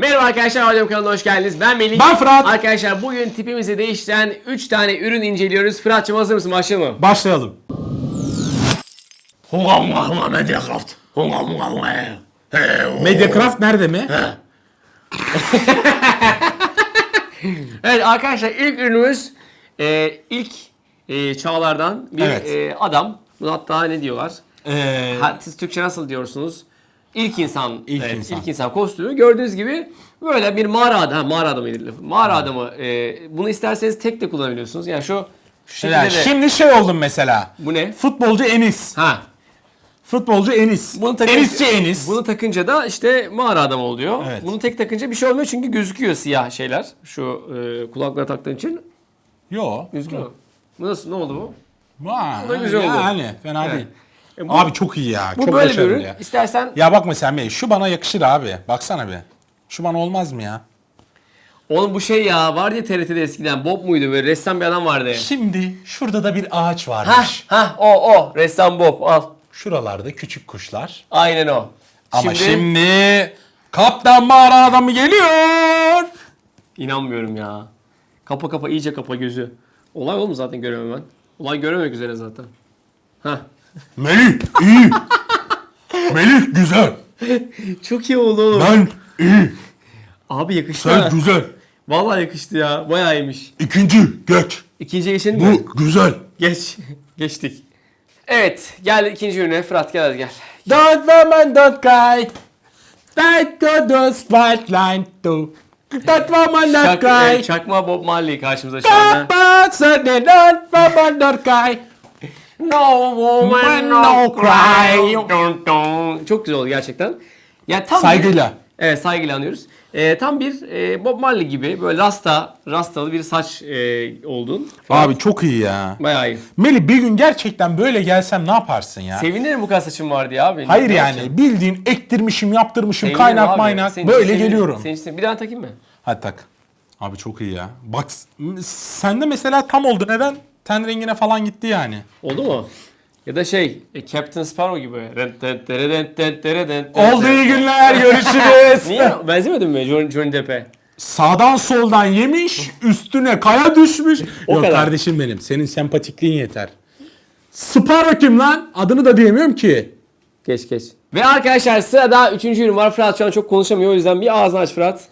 Merhaba arkadaşlar, Alem kanalına hoş geldiniz. Ben Melih. Ben Fırat. Arkadaşlar bugün tipimizi değiştiren 3 tane ürün inceliyoruz. Fırat'cığım hazır mısın? Başlayalım mı? Başlayalım. Mediacraft. Mediacraft nerede mi? Evet arkadaşlar ilk ürünümüz e, ilk e, çağlardan bir Evet. e, adam. Bunu hatta ne diyorlar? Ee, Ha, siz Türkçe nasıl diyorsunuz? İlk insan, İlk evet, insan. ilk insan kostümü gördüğünüz gibi böyle bir mağara adamı, mağara adamıydı lafı. Mağara adamı. e, bunu isterseniz tek de kullanabiliyorsunuz. Yani şu şu şekilde yani de. şimdi şey oldum mesela. Bu ne? Futbolcu Enis. Ha. Futbolcu Enis. Bunu takınca, Enisçi Enis. Bunu takınca da işte mağara adamı oluyor. Evet. Bunu tek takınca bir şey olmuyor çünkü gözüküyor siyah şeyler. Şu e, kulaklığa taktığın için Yo. gözüküyor. Bu nasıl? Ne oldu bu? Vay, da güzel oldu. Yani fena Evet. değil. E, bu, Abi çok iyi ya. bu çok böyle bir başarılı ürün. ya. İstersen Ya bak mesela Melih, şu bana yakışır abi. Baksana bir. Şu bana olmaz mı ya? Oğlum bu şey ya vardı ya TRT'de eskiden Bob muydu böyle ressam bir adam vardı. Şimdi şurada da bir ağaç Ha varmış. ha o o ressam Bob al. Şuralarda küçük kuşlar. Aynen o. Ama şimdi, Kaptan Mağara adamı geliyor. inanmıyorum ya. Kapa kapa iyice kapa gözü. Olay oğlum zaten göremem ben. Olay görememek üzere zaten. Ha. Melih iyi. Melih güzel. Çok iyi oldu oğlum. Ben iyi. Abi yakıştı. ha. güzel. Vallahi yakıştı ya. Bayağı iyiymiş. İkinci geç. İkinciye geçelim mi? güzel. Geç. Geçtik. Evet. Gel ikinci ürüne. Fırat gel hadi gel. Don't woman don't cry. Light to the spotlight to. That woman don't Çak, e, cry. çakma Bob Marley karşımıza şu anda. Don't woman don't cry. No woman No cry. cry. Dun dun. Çok güzel oldu gerçekten. Ya tam Saygıyla. Bir, evet saygıyla anıyoruz. Ee, tam bir e, Bob Marley gibi böyle rasta, rastalı bir saç e, oldun. Abi çok iyi ya. Bayağı iyi. Melih bir gün gerçekten böyle gelsem ne yaparsın ya? Sevinirim bu kadar saçım var diye abi. Hayır Ne yani yapacağım? bildiğin ektirmişim yaptırmışım Sevinirim kaynak abi. maynak Senin için böyle sevinirim. geliyorum. Senin için- Bir daha takayım mı? Hadi tak. Abi çok iyi ya. Bak sende mesela tam oldu neden? Ten rengine falan gitti yani. Oldu mu? Ya da şey, e, Captain Sparrow gibi. Oldu iyi günler görüşürüz. Niye? Benzemedin mi Johnny, Johnny Depp'e? Sağdan soldan yemiş üstüne kaya düşmüş. O Yok kadar. kardeşim benim senin sempatikliğin yeter. Sparrow kim lan? Adını da diyemiyorum ki. Geç geç. Ve arkadaşlar sırada üçüncü ürün var. Fırat şu an çok konuşamıyor. O yüzden bir ağzını aç Fırat.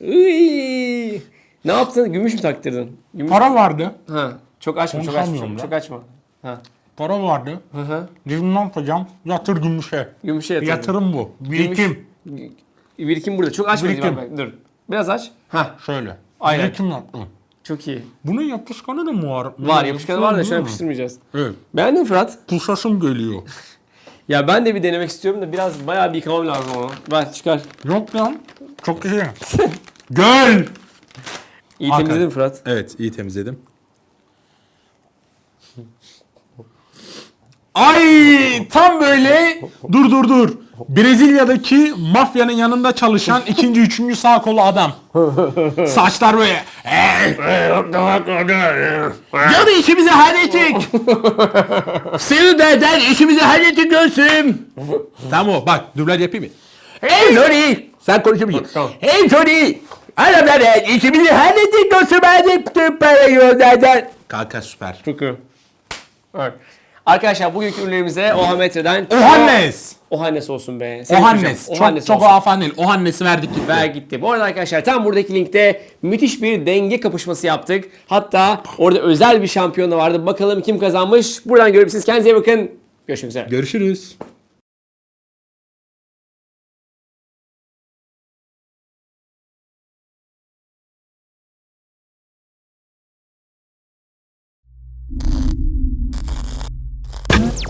Iy. Ne yaptın? Gümüş mü taktırdın? Gümüş. Para vardı. Ha. Çok açma, çok açma. Konuşamıyorum Çok, açma. Ha. Para vardı. Hı hı. Ne yapacağım? Yatır gümüşe. Gümüşe yatırdın. Yatırım bu. Birikim. Gümüş- Birikim burada. Çok açma. Birikim. Bak, Dur. Biraz aç. Ha. Şöyle. Aynen. Birikim yaptım. Çok iyi. Bunun yapışkanı da mı var? Var yapışkanı var da mi? yapıştırmayacağız. Evet. Beğendin mi Fırat? Pusasım geliyor. Ya ben de bir denemek istiyorum da biraz bayağı bir yıkamam lazım onu. Ver çıkar. Yok lan. Çok iyi. Gel. İyi Hakan. temizledin mi Fırat? Evet iyi temizledim. Ay tam böyle dur dur dur. Brezilya'daki mafyanın yanında çalışan ikinci üçüncü sağ kolu adam. Saçlar böyle. Hadi işimizi hallettik. Seni derden işimizi hallettik göğsüm. tamam o bak dublaj yapayım mı? Hey Tony. Sen konuşamayacaksın. Tamam. Hey Tony. Adamlar işimizi hallettik göğsüm hallettik parayı gönderden. Kanka süper. Çok iyi. Evet. Arkadaşlar bugünkü ürünlerimize Ohametre'den Ohannes. Ohannes olsun be. Seni Ohannes. öpeceğim. Çok, Ohannes çok olsun. afan değil. Ohannesi verdik gitti. Ver gitti. Bu arada arkadaşlar tam buradaki linkte müthiş bir denge kapışması yaptık. Hatta orada özel bir şampiyon da vardı. Bakalım kim kazanmış. Buradan görüp siz kendinize iyi bakın. Görüşmek üzere. Görüşürüz.